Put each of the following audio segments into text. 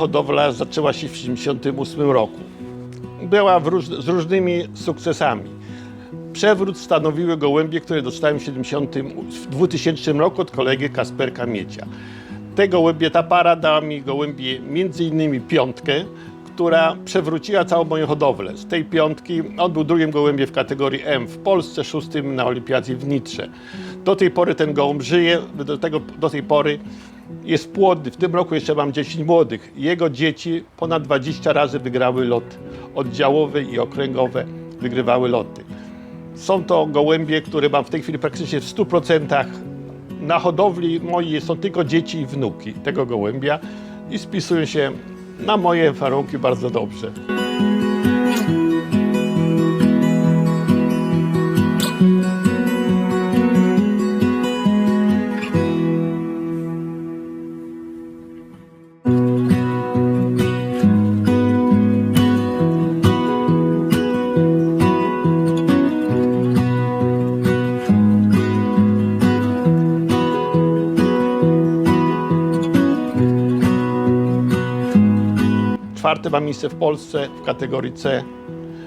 Hodowla zaczęła się w 1978 roku. Była róż, z różnymi sukcesami. Przewrót stanowiły gołębie, które dostałem w, 70, w 2000 roku od kolegi Kasperka Miecia. Te gołębie, ta para dała mi gołębie między innymi piątkę, która przewróciła całą moją hodowlę. Z tej piątki on był drugim gołębiem w kategorii M w Polsce, szóstym na olimpiadzie w Nitrze. Do tej pory ten gołąb żyje, do, tego, do tej pory jest płodny. W tym roku jeszcze mam 10 młodych. Jego dzieci ponad 20 razy wygrały lot oddziałowe i okręgowe, wygrywały loty. Są to gołębie, które mam w tej chwili praktycznie w 100% na hodowli mojej są tylko dzieci i wnuki tego gołębia i spisują się na moje warunki bardzo dobrze. Czwarte ma miejsce w Polsce w kategorii C,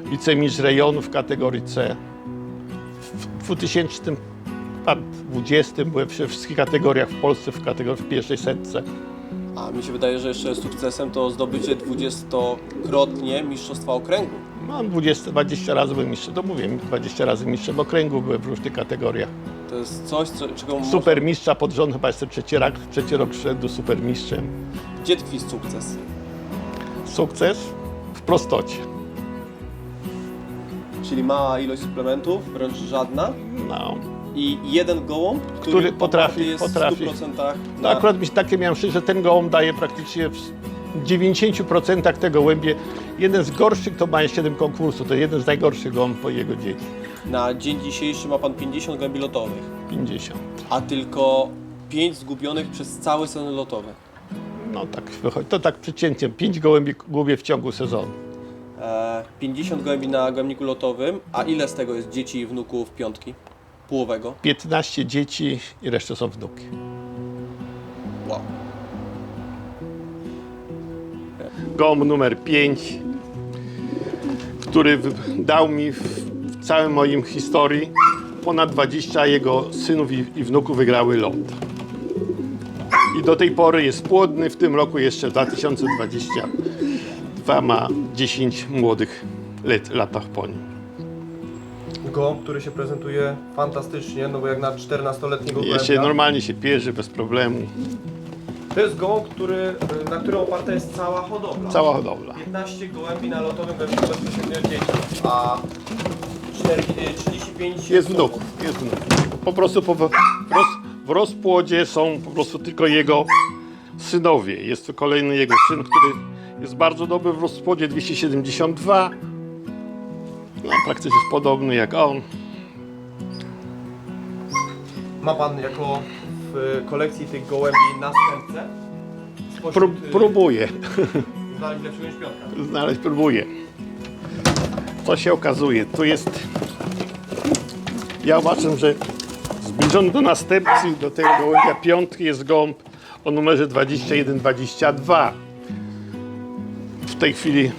wicemistrz rejonu w kategorii C. W 2020 byłem we wszystkich kategoriach w Polsce w kategorii w pierwszej setce. A mi się wydaje, że jeszcze sukcesem to zdobycie dwudziestokrotnie Mistrzostwa Okręgu. Mam 20, 20 razy byłem mistrzem, to mówię, 20 razy mistrzem okręgu byłem w różnych kategoriach. To jest coś, co, czego Supermistrza pod rząd, chyba jestem trzeci, rak, trzeci rok rzędu supermistrzem. Gdzie tkwi sukces? Sukces w prostocie. Czyli mała ilość suplementów, wręcz żadna No. i jeden gołąb, który, Który potrafi- oparty jest potrafi. w 100% No na... akurat mi się takie miałem szczęście, że ten gołąb daje praktycznie w 90% te gołębie. Jeden z gorszych to ma 7 konkursów, to jeden z najgorszych gołąb po jego dzieci. Na dzień dzisiejszy ma Pan 50 gołębi lotowych, 50. a tylko 5 zgubionych przez cały sezon lotowy. No tak wychodzi. To tak przeciętnie. 5 gołębi gubię w ciągu sezonu. E, 50 gołębi na gołębniku lotowym, a ile z tego jest dzieci i wnuków piątki? Połowego? 15 dzieci i resztę są wnuki. Wow. Gołąb numer 5, który w- dał mi w, w całym moim historii ponad 20 jego synów i, i wnuków wygrały lot. I do tej pory jest płodny, w tym roku jeszcze 2022 ma 10 młodych lat, latach po nim. Gołąb, który się prezentuje fantastycznie, no bo jak na 14-letniego Jeszcze gołębia. normalnie się pierze bez problemu. To jest gołąb, który, na którym oparta jest cała hodowla. Cała hodowla. 15 gołębi na lotowym gołębniku bezpośrednio od dzieci, a 4, y, 35 Jest wnuków, jest wnuków. Po prostu po, w, roz, w rozpłodzie są po prostu tylko jego synowie. Jest to kolejny jego syn, który jest bardzo dobry w rozpłodzie 272. No, praktycznie jest podobny jak on. Ma pan jako w kolekcji tych gołębi następcę? Spośród, Prób, y, próbuję, Znaleźć lepszego śpiątka. znaleźć próbuję. Co się okazuje? Tu jest. Ja uważam, że zbliżony do następcy, do tego gołębia piątki jest gołąb o numerze 2122. W tej chwili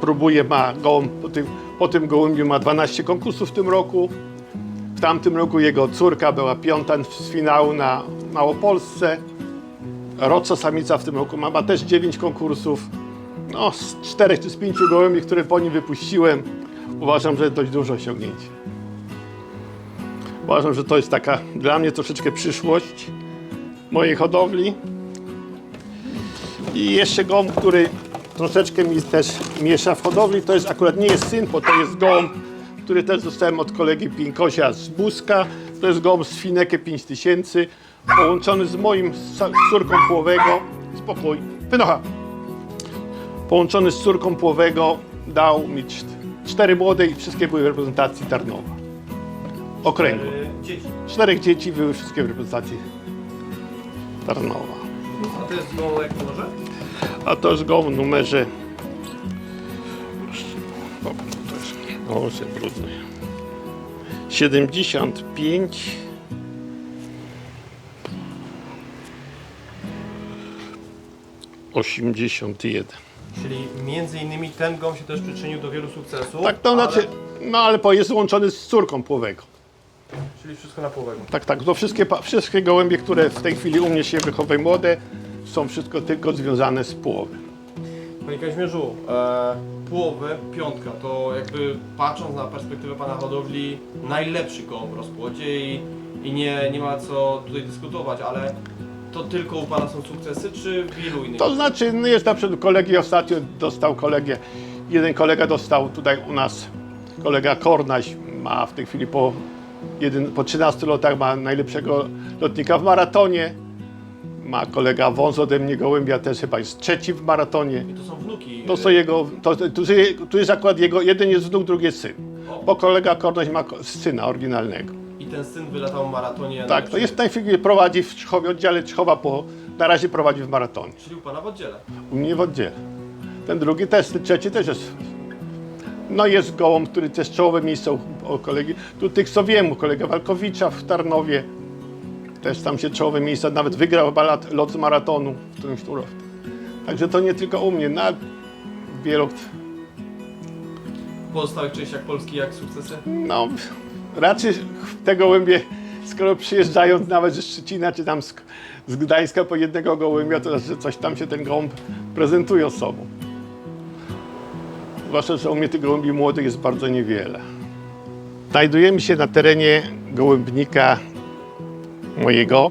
próbuje, ma gołąb, po tym, po tym gołębiu ma 12 konkursów w tym roku. W tamtym roku jego córka była piąta z finału na Małopolsce. Roco samica w tym roku ma, ma też 9 konkursów. No, z czterech czy z pięciu gołębi, które po nim wypuściłem, uważam, że dość duże osiągnięcie. Uważam, że to jest taka dla mnie troszeczkę przyszłość mojej hodowli. I jeszcze gołąb, który troszeczkę mi też miesza w hodowli, to jest akurat nie jest syn, bo to jest gołąb, który też dostałem od kolegi Pinkosia z Buska. To jest gołąb z Finekę 5000, połączony z moim z córką płowego. Spokój, wynocha połączony z córką płowego, dał mi czt- cztery młode i wszystkie były w reprezentacji Tarnowa. Okręgu. Dzieci. Czterech dzieci były wszystkie w reprezentacji Tarnowa. A to jest gołąb jak może? A to jest go w numerze... O, to jest o, się brudny. 75... 81. Czyli między innymi ten gołąb się też przyczynił do wielu sukcesów. Tak, to znaczy, no ale po, jest łączony z córką płowego. Czyli wszystko na połowę. Tak, tak, to wszystkie, wszystkie gołębie, które w tej chwili u mnie się wychowują młode, są wszystko tylko związane z płowem. Panie Kazimierzu, e, połowy, piątka, to jakby patrząc na perspektywę Pana hodowli, najlepszy gołąb w rozpłodzie i, i nie, nie ma co tutaj dyskutować, ale to tylko u Pana są sukcesy, czy w ilu innych? To znaczy, no jest na przykład kolegi ostatnio dostał kolegę, jeden kolega dostał tutaj u nas, kolega Kornaś ma w tej chwili po, jeden, po 13 latach ma najlepszego lotnika w maratonie. Ma kolega wąs ode mnie gołębia, też chyba jest trzeci w maratonie. I to są wnuki. To są jego, to, tu, tu jest akurat jego, jeden jest wnuk, drugi jest syn. Bo kolega Kornaś ma syna oryginalnego. I ten syn wylatał w maratonie. Tak, to jest w tej chwili prowadzi w Czchowie, oddziale Czchowa, po, na razie prowadzi w maratonie. Czyli u Pana w oddziale. U mnie w oddziale. Ten drugi też, ten trzeci też jest. No jest gołąb, który też czołowe miejsce u, u kolegi. Tu tych co wiem, u kolega Walkowicza w Tarnowie. Też tam się czołowe miejsca, nawet wygrał chyba lat, lot z maratonu w którymś tu roku. Także to nie tylko u mnie, na wielu, W pozostałych częściach Polski jak sukcesy? no raczej te gołębie, skoro przyjeżdżają nawet ze Szczecina czy tam z, z Gdańska po jednego gołębia, to znaczy, że coś tam się ten gołąb prezentuje sobą. Zwłaszcza, że u mnie tych gołębi młodych jest bardzo niewiele. Znajdujemy się na terenie gołębnika mojego.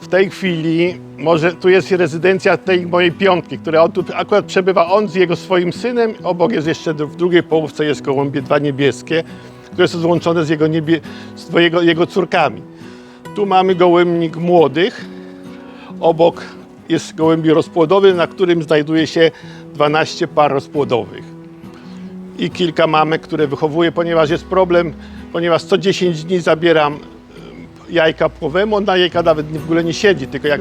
W tej chwili, może tu jest rezydencja tej mojej piątki, która tu akurat przebywa on z jego swoim synem. Obok jest jeszcze w drugiej połówce jest gołębie dwa niebieskie, które są złączone z jego, niebie, z jego, jego córkami. Tu mamy gołębnik młodych. Obok jest gołębi rozpłodowy, na którym znajduje się 12 par rozpłodowych i kilka mamek, które wychowuję, ponieważ jest problem, ponieważ co 10 dni zabieram jajka płowemu, on na jajka nawet w ogóle nie siedzi, tylko jak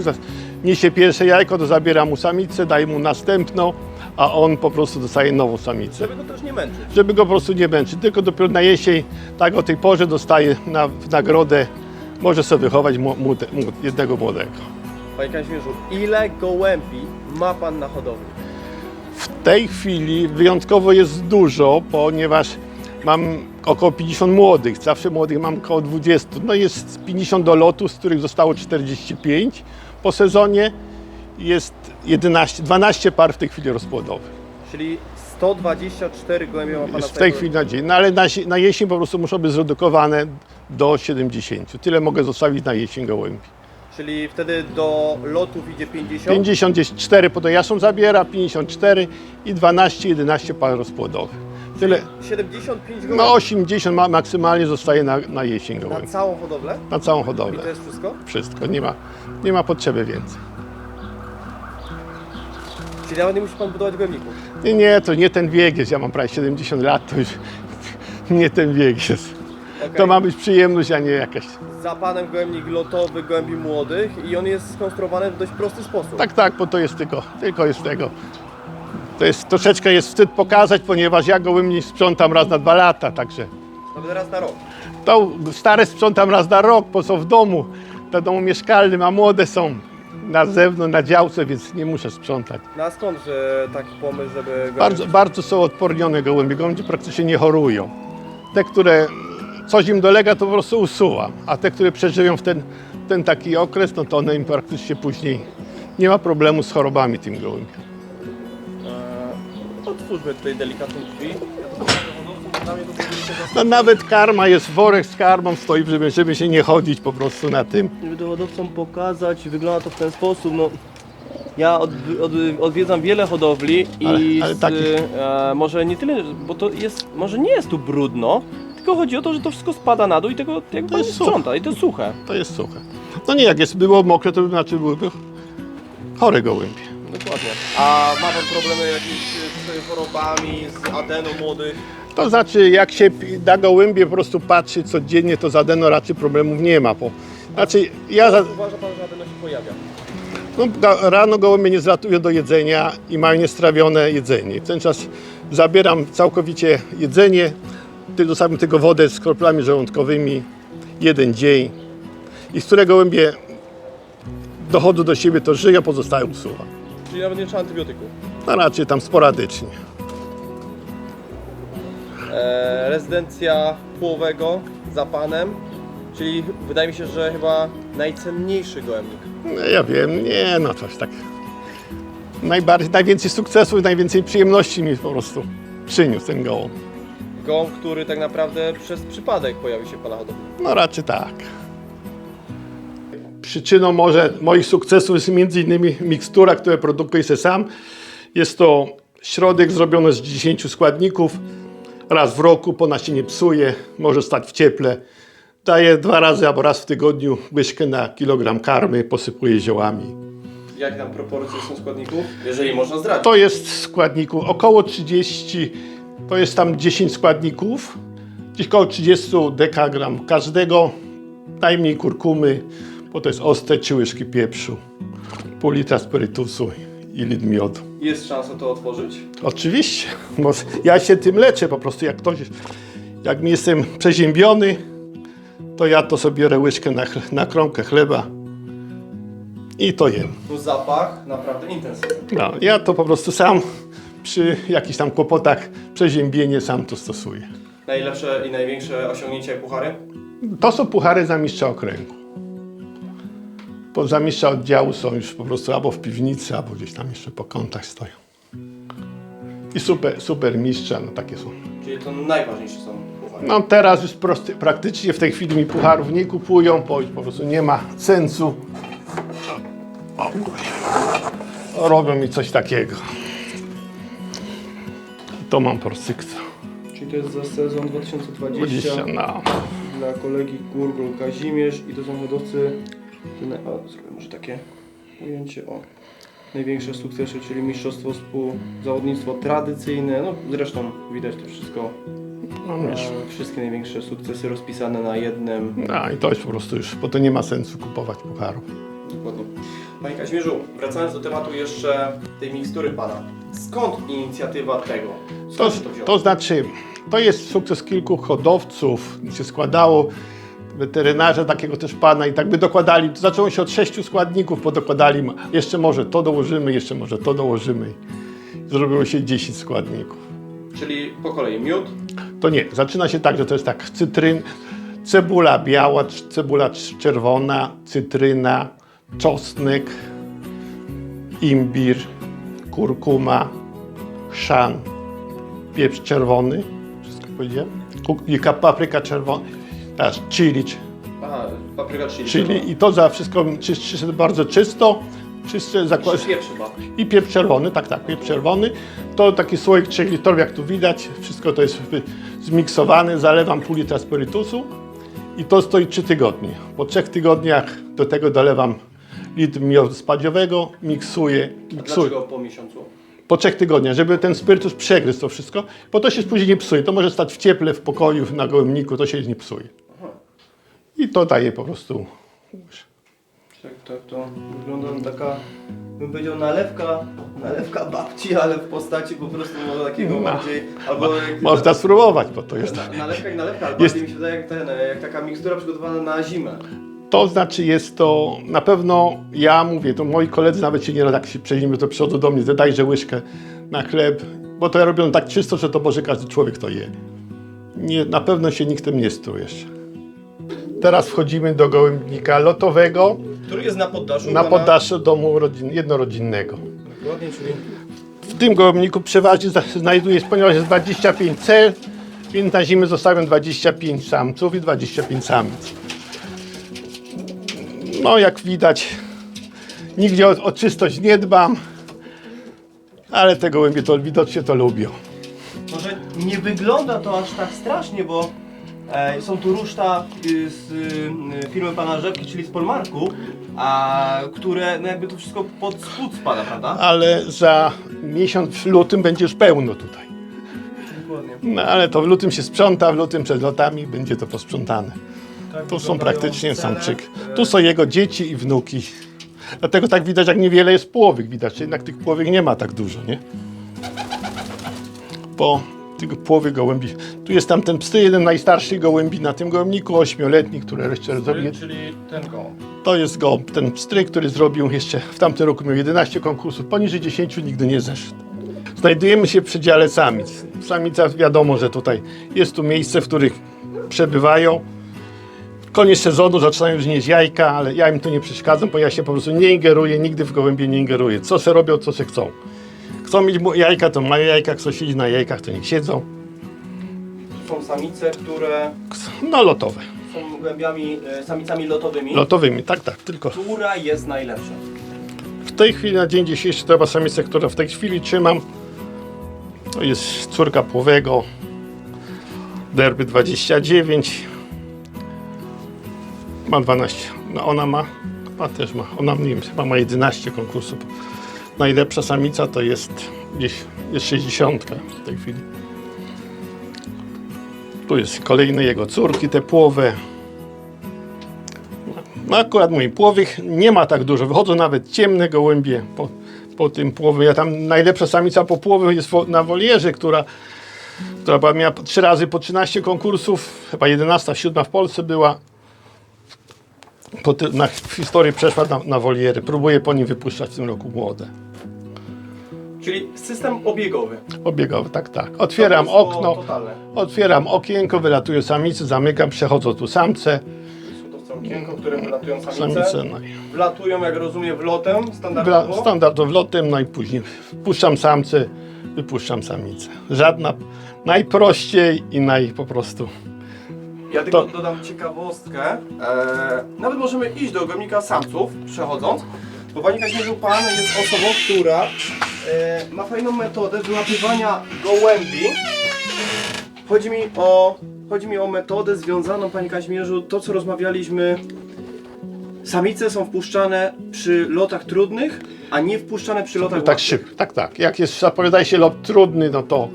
niesie pierwsze jajko, to zabieram mu samicę, daję mu następną, a on po prostu dostaje nową samicę. Żeby go też nie męczyć. Żeby go po prostu nie męczyć, tylko dopiero na jesień, tak o tej porze dostaje na, w nagrodę, może sobie wychować mu, jednego młodego. Panie Kazimierzu, ile gołębi ma Pan na hodowli? W tej chwili wyjątkowo jest dużo, ponieważ mam około 50 młodych. Zawsze młodych mam około 20. No jest 50 do lotu, z których zostało 45 po sezonie. Jest 11, 12 par w tej chwili rozpłodowych. Czyli 124 gołębie ma Pan Jest w tej chwili na dzień. No ale na, na jesień po prostu muszą być zredukowane do 70. Tyle mogę zostawić na jesień gołębi. Czyli wtedy do lotów idzie 50? 50 gdzieś 4 podojaszą zabiera, 54 i 12, 11 par rozpłodowych. Tyle. 75 gołębi No 80 ma, maksymalnie zostaje na, na jesień na gołębi. całą hodowlę? Na całą I hodowlę. to jest wszystko? Wszystko. Nie ma, nie ma potrzeby więcej. Czyli nawet nie musi Pan budować gołębników? Nie, nie, to nie ten wiek jest. Ja mam prawie 70 lat, to już nie ten wiek jest. Okej. To ma być przyjemność, a nie jakaś. Za Panem gołębnik lotowy gołębi młodych i on jest skonstruowany w dość prosty sposób. Tak, tak, bo to jest tylko, tylko jest tego. To jest troszeczkę jest wstyd pokazać, ponieważ ja gołębni sprzątam raz na dwa lata, także Nawet raz na rok. to stare sprzątam raz na rok, po co w domu, na domu mieszkalnym, a młode są na zewnątrz, na działce, więc nie muszę sprzątać. No a skąd że taki pomysł, żeby gołębi... Bardzo, bardzo są odpornione gołębie. Gołębie praktycznie nie chorują. Te, które coś im dolega, to po prostu usuwam. A te, które przeżyją w ten, ten taki okres, no to one im praktycznie później nie ma problemu z chorobami tym gołębiom. Eee, Otwórzmy tutaj delikatnie drzwi. No nawet karma jest, worek z karmą stoi, żeby, żeby się nie chodzić po prostu na tym. Żeby to hodowcom pokazać, wygląda to w ten sposób, no... Ja od, od, odwiedzam wiele hodowli i Ale- ale z, takich- e, może nie tyle, bo to jest, może nie jest tu brudno, tylko chodzi o to, że to wszystko spada na dół i tego jakby To jest sprząta i to jest suche. To jest suche. No nie, jak jest, było mokre, to znaczy byłyby chore gołębie. Dokładnie. A ma Pan problemy jakimiś e, z chorobami, z adeną młodych? To znaczy, jak się na gołębie po prostu patrzy codziennie, to z adeno raczej problemów nie ma. Bo, znaczy, ja za, Uważa Pan, że adeno się pojawia? no, rano gołębie nie zlatują do jedzenia i mają niestrawione jedzenie. W ten czas zabieram całkowicie jedzenie, sam tylko wodę z kroplami żołądkowymi, jeden dzień. I z którego gołębie dochodzą do siebie, to żyją, pozostałe usuwam. Czyli nawet nie trzeba antybiotyków. No raczej tam sporadycznie. E, rezydencja połowego za panem, czyli wydaje mi się, że chyba najcenniejszy gołębnik. No, ja wiem, nie no coś tak. Najbardziej, najwięcej sukcesów, najwięcej przyjemności mi po prostu przyniósł ten gołąb. Gołąb, który tak naprawdę przez przypadek pojawił się w pana hodowli. No raczej tak. Przyczyną może moich sukcesów jest między innymi mikstura, którą produkuję sobie sam. Jest to środek zrobiony z 10 składników. Raz w roku, po się nie psuje, może stać w cieple. Daję dwa razy albo raz w tygodniu łyżkę na kilogram karmy, posypuję ziołami. Jakie tam proporcje są składników? Jeżeli można zdradzić. To jest składników około 30, to jest tam 10 składników, gdzieś około 30 dekagram każdego, najmniej kurkumy, bo to jest ostre, trzy łyżki pieprzu, pół litra spirytusu i litr miodu. Jest szansa to otworzyć? Oczywiście, bo ja się tym leczę po prostu, jak ktoś, jak mi jestem przeziębiony, to ja to sobie biorę łyżkę na, na kromkę chleba i to jem. No zapach naprawdę intensywny. No, ja to po prostu sam przy jakichś tam kłopotach przeziębienie sam to stosuję. Najlepsze i największe osiągnięcia i puchary? To są puchary za mistrza okręgu. Po za mistrza oddziału są już po prostu albo w piwnicy, albo gdzieś tam jeszcze po kątach stoją. I super, super mistrza, no takie są. Czyli to najważniejsze są puchary. No teraz już prosty, praktycznie w tej chwili mi pucharów nie kupują, bo już po prostu nie ma sensu. O, robią mi coś takiego. To mam porcykca. Czyli to jest za sezon 2020 20, no. dla kolegi Gurgol Kazimierz i to są hodowcy, te na- zrobię może takie ujęcie, o. Największe sukcesy, czyli mistrzostwo współzawodnictwo tradycyjne, no zresztą widać to wszystko, no wiesz. e, wszystkie największe sukcesy rozpisane na jednym, No i to jest po prostu już, bo to nie ma sensu kupować pucharów. Dokładnie. Panie Kazimierzu, wracając do tematu jeszcze tej mikstury Pana. Skąd inicjatywa tego? To, to znaczy, to jest sukces kilku hodowców, się składało, weterynarze takiego też pana i tak by dokładali, to zaczęło się od sześciu składników, podokładali, jeszcze może to dołożymy, jeszcze może to dołożymy. Zrobiło się 10 składników. Czyli po kolei miód, To nie, zaczyna się tak, że to jest tak, cytryn, cebula biała, cebula czerwona, cytryna, czosnek, imbir, kurkuma, chrzan, pieprz czerwony, wszystko powiedziałem, i ka- papryka czerwona, teraz chili, aha, papryka chili. chili i to za wszystko czy, czy, bardzo czysto, czyste zakład, Czy pieprz chyba. i pieprz czerwony, tak, tak, pieprz czerwony. To taki słoik 3 litrowy, jak tu widać. Wszystko to jest zmiksowane. Zalewam pół litra spirytusu i to stoi 3 tygodnie. Po 3 tygodniach do tego dolewam litr miodu spadziowego, miksuję, miksuję. Dlaczego po miesiącu? Po 3 tygodniach, żeby ten spirytus przegryzł to wszystko, bo to się później nie psuje. To może stać w cieple, w pokoju, na gołębniku, to się nie psuje. I to daje po prostu Tak, tak, to wygląda taka, bym powiedział, nalewka, nalewka babci, ale w postaci po prostu może takiego No. bardziej, albo jak, Można spróbować, bo to jest na, nalewka jak nalewka, ale bardziej mi się wydaje jak, ten, jak taka mikstura przygotowana na zimę. To znaczy jest to, na pewno ja mówię, to moi koledzy nawet się nieraz jak się przeziębią, to przychodzą do mnie, dajże łyżkę na chleb, bo to ja robię tak czysto, że to może każdy człowiek to je. Nie, na pewno się nikt tym nie struł jeszcze. Teraz wchodzimy do gołębnika lotowego Który jest na poddaszu? na pana- poddaszu domu rodzin, jednorodzinnego. Dokładnie, czyli W tym gołębniku przeważnie znajduje się, ponieważ jest 25 cel, więc na zimę zostawiam 25 samców i 25 samic. No jak widać, nigdzie o, o czystość nie dbam, ale te gołębie to widocznie to lubią. Może nie wygląda to aż tak strasznie, bo e, są tu ruszta y, z y, firmy pana Rzepki, czyli z Polmarku, a które no jakby to wszystko pod spód spada, prawda? Ale za miesiąc w lutym będzie już pełno tutaj. Dokładnie. No ale to w lutym się sprząta, w lutym przed lotami będzie to posprzątane. Tu są praktycznie samczyk. Tu są jego dzieci i wnuki. Dlatego tak widać, jak niewiele jest połowych. Widać, jednak tych połowych nie ma tak dużo, nie? Bo tego połowy gołębi. Tu jest tam ten psty, jeden najstarszy gołębi na tym gołębniku, ośmioletni, który jeszcze zrobił. Czyli ten gołąb. To jest go, ten pstryk, który zrobił jeszcze w tamtym roku miał 11 konkursów, poniżej 10 nigdy nie zeszedł. Znajdujemy się w przedziale samic. Samica wiadomo, że tutaj jest tu miejsce, w których przebywają. Koniec sezonu zaczynają już nieść jajka, ale ja im to nie przeszkadzam, bo ja się po prostu nie ingeruję, nigdy w gołębie nie ingeruję. Co se robią, co se chcą. Chcą mieć jajka, to mają jajka, chcą siedzieć na jajkach, to niech siedzą. Są samice, które No lotowe. są głębiami, e, samicami lotowymi. Lotowymi, tak, tak, tylko. Która jest najlepsza? W tej chwili, na dzień dzisiejszy, to chyba samica, która w tej chwili trzymam, to jest córka płowego, derby 29. Ma 12. No ona ma, ma też ma, ona nie wiem, chyba ma 11 konkursów. Najlepsza samica to jest gdzieś, jest 60 w tej chwili. Tu jest kolejne jego córki, te płowe. No akurat mój płowych nie ma tak dużo. Wychodzą nawet ciemne gołębie po, po tym płowie. Ja tam najlepsza samica po płowie jest na wolierze, która, która miała trzy razy po 13 konkursów, chyba 11, 7 w Polsce była. Na, w historii przeszła na, na woliery. Próbuję po nim wypuszczać w tym roku młode. Czyli system obiegowy. Obiegowy, tak, tak. Otwieram Zabójstwo okno, Totalne. otwieram okienko, wylatują samice, zamykam, przechodzą tu samce. To okienko, w którym wylatują samice. Samice, no Wlatują, jak rozumiem, wlotem Wla- standardowo. standardowo lotem, no i później wpuszczam samce, wypuszczam samicę. Żadna, najprościej i naj po prostu. Ja tylko To- dodam ciekawostkę. E, nawet możemy iść do ogólnika samców, przechodząc, bo Pani Kazimierzu Pan jest osobą, która e, ma fajną metodę wyłapywania gołębi. Chodzi mi o, chodzi mi o metodę związaną, Panie Kazimierzu, to co rozmawialiśmy. Samice są wpuszczane przy lotach trudnych, a nie wpuszczane przy lotach Tak łatwych. szybko, tak, tak. Jak jest, zapowiadaje się lot trudny, no to,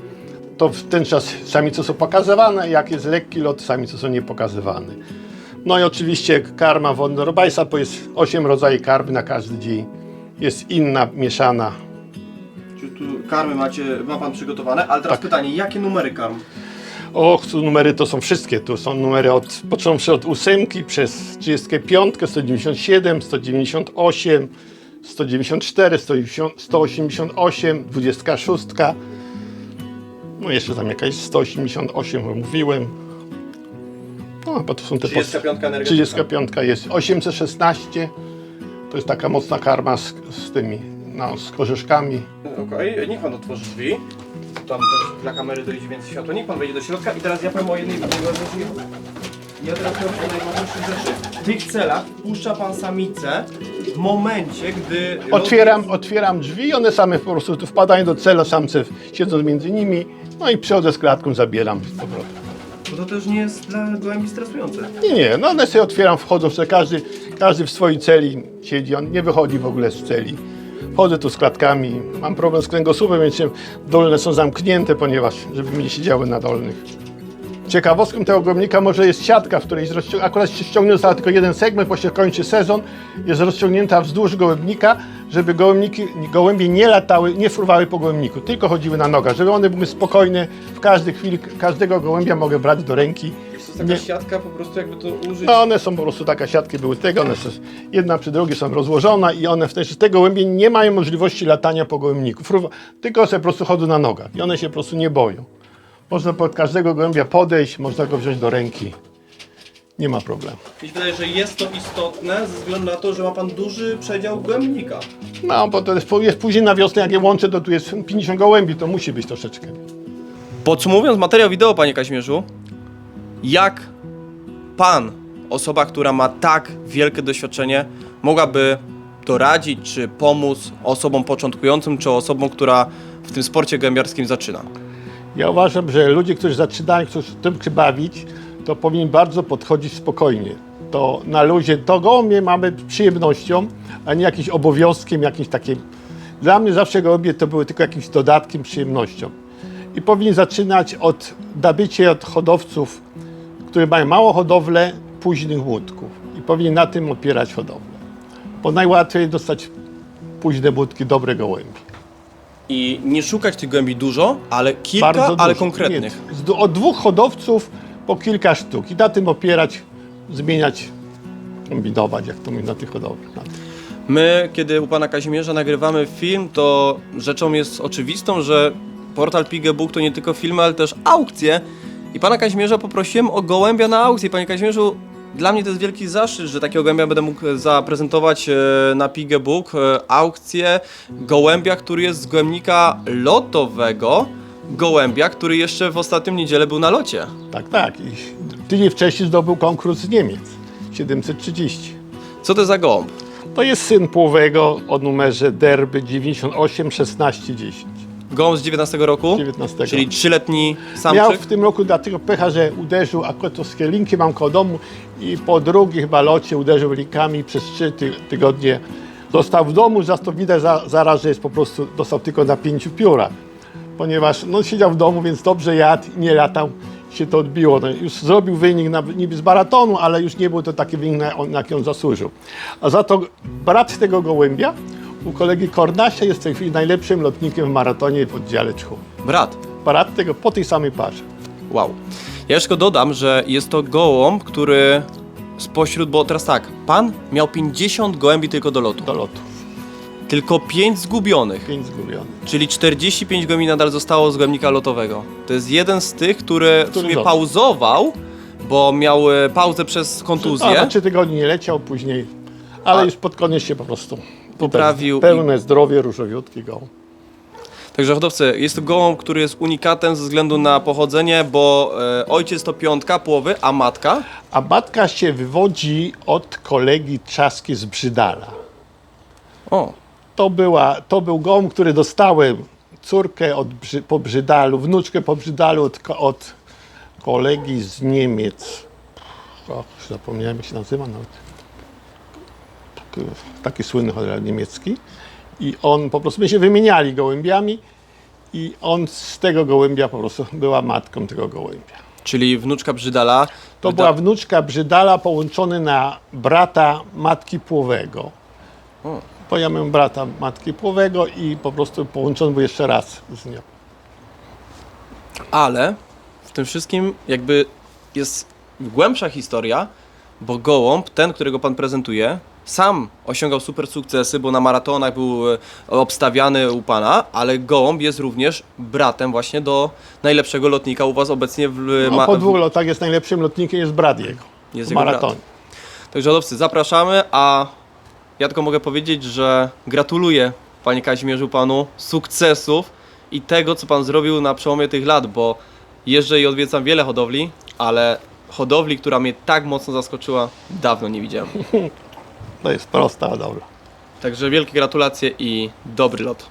to w ten czas samice są pokazywane, jak jest lekki lot, samice są niepokazywane. No i oczywiście karma wodnorobajsa, bo jest 8 rodzajów karmy na każdy dzień. Jest inna, mieszana. Czy tu karmy macie, ma Pan przygotowane? Ale teraz Tak. pytanie, jakie numery karm? Och, tu numery to są wszystkie. Tu są numery od, począwszy od ósemki przez 35, 197, 198, 194, 180, 188, 26. No jeszcze tam jakaś 188, bo mówiłem. No, bo to są te 35 energetyczna. 35 jest 816. To jest taka mocna karma z, z tymi, no, z korzeszkami. Okej, niech pan otworzy drzwi. Tam też dla kamery dojdzie więcej światła. Niech pan wejdzie do środka i teraz ja powiem o jednej najważniejszej Ja teraz powiem o najważniejszej rzeczy. W tych celach puszcza pan samicę w momencie, gdy... Otwieram, otwieram drzwi, one same po prostu tu wpadają do celu, samce siedzą między nimi, no i przychodzę z klatką, zabieram z powrotem. Bo to też nie jest dla gołębi stresujące. Nie, nie, no one sobie otwieram, wchodzą sobie, każdy, każdy w swojej celi siedzi, on nie wychodzi w ogóle z celi. Wchodzę tu z klatkami, mam problem z kręgosłupem, więc się dolne są zamknięte, ponieważ, żeby mi nie siedziały na dolnych. Ciekawostką tego ogrodnika może jest siatka, w której akurat się ściągnął tylko jeden segment, bo się kończy sezon, jest rozciągnięta wzdłuż gołębnika, żeby gołębniki, gołębie nie latały, nie fruwały po gołębniku, tylko chodziły na nogach, żeby one były spokojne, w każdej chwili każdego gołębia mogę brać do ręki. To jest taka Nie. siatka po prostu jakby to użyć... No one są po prostu taka siatki były tego, one są, jedna przy drugiej są rozłożone i one wtedy, te gołębie nie mają możliwości latania po gołębniku, fruwa, tylko sobie po prostu chodzą na nogach i one się po prostu nie boją. Można pod każdego gołębia podejść, można go wziąć do ręki. Nie ma problemu. Mi się wydaje, że jest to istotne ze względu na to, że ma pan duży przedział gołębnika. No, bo to jest, jest później na wiosnę, jak je łączę, to tu jest 50 gołębi, to musi być troszeczkę. Podsumowując materiał wideo, panie Kaźmierzu, jak pan, osoba, która ma tak wielkie doświadczenie, mogłaby doradzić czy pomóc osobom początkującym, czy osobom, która w tym sporcie gębiarskim zaczyna? Ja uważam, że ludzie, którzy zaczynają się tym się bawić, to powinni bardzo podchodzić spokojnie. To na luzie, to gołębie mamy przyjemnością, a nie jakimś obowiązkiem, jakimś takim. Dla mnie zawsze gołębie to były tylko jakimś dodatkiem, przyjemnością. I powinni zaczynać od nabycia od hodowców, którzy mają mało hodowlę, późnych łódków. I powinni na tym opierać hodowlę. Bo najłatwiej dostać późne łódki, dobre gołębie. I nie szukać tych gołębi dużo, ale kilka, Bardzo ale dużo. konkretnych. Nie, z- Od dwóch hodowców po kilka sztuk i na tym opierać, zmieniać, kombinować, jak to mówi na tych hodowlach. Na tym. My, kiedy u pana Kazimierza nagrywamy film, to rzeczą jest oczywistą, że portal Pigebook to nie tylko filmy, ale też aukcje. I pana Kazimierza poprosiłem o gołębia na aukcję. Panie Kazimierzu, dla mnie to jest wielki zaszczyt, że takiego gołębia będę mógł zaprezentować e, na Pigebook. Aukcję gołębia, który jest z gołębnika lotowego. Gołębia, który jeszcze w ostatnią niedzielę był na locie. Tak, tak. I tydzień wcześniej zdobył konkurs z Niemiec. 730. Co to za gołąb? To jest syn płowego o numerze derby 98 16 10. Gołąb z 19 roku? 19. Czyli trzyletni Miał samczyk? w tym roku dlatego pecha, że uderzył akurat to linki mam koło domu i po drugiej chyba locie uderzył linkami przez trzy ty tygodnie. Został w domu, za to widać za, zaraz, że jest po prostu, dostał tylko na pięciu piórach. Ponieważ no, siedział w domu, więc dobrze jadł nie latał, się to odbiło. No, już zrobił wynik na, niby z maratonu, ale już nie był to taki wynik, na, on- na jaki on zasłużył. A za to brat tego gołębia u kolegi Kornasia jest w tej chwili najlepszym lotnikiem w maratonie w oddziale Czchu. Brat. Brat tego po tej samej parze. Wow. Ja jeszcze dodam, że jest to gołąb, który spośród, bo teraz tak, pan miał 50 gołębi tylko do lotu. do lotu. Tylko 5 zgubionych, Pięć zgubiony. czyli 45 gołębi nadal zostało z gołębnika lotowego. To jest jeden z tych, który w Który sumie lot. pauzował, bo miał e, pauzę przez kontuzję. A, na trzy tygodnie nie leciał, później, ale A- już pod koniec się po prostu Poprawił Pełne zdrowie, różowiutki go. Także hodowcy, jest to gołąb, który jest unikatem ze względu na pochodzenie, bo e, ojciec to piątka połowy, a matka A matka się wywodzi od kolegi Trzaski z Brzydala. o, To, była, to był gołąb, który dostałem córkę od, Brzy- po Brzydalu, wnuczkę po Brzydalu od, ko- od kolegi z Niemiec. O, zapomniałem jak się nazywa nawet. Taki, słynny hodowla niemiecki. I on po prostu, my się wymieniali gołębiami i on z tego gołębia po prostu była matką tego gołębia. czyli wnuczka Brzydala. To była wnuczka Brzydala połączony na brata matki płowego. O. Bo ja miałem brata matki płowego i po prostu połączony był jeszcze raz z nią. Ale w tym wszystkim jakby jest głębsza historia, bo gołąb, ten, którego pan prezentuje, sam osiągał super sukcesy, bo na maratonach był e, obstawiany u pana, ale gołąb jest również bratem właśnie do najlepszego lotnika u was obecnie w, No, ma- po dwóch lotach jest najlepszym lotnikiem, jest brat jego. Jest w jego maratonie. Także hodowcy, zapraszamy, a ja tylko mogę powiedzieć, że gratuluję panie Kazimierzu panu sukcesów i tego, co pan zrobił na przełomie tych lat, bo jeżdżę i odwiedzam wiele hodowli, ale hodowli, która mnie tak mocno zaskoczyła, dawno nie widziałem. To jest prosta hodowla. Także wielkie gratulacje i dobry lot.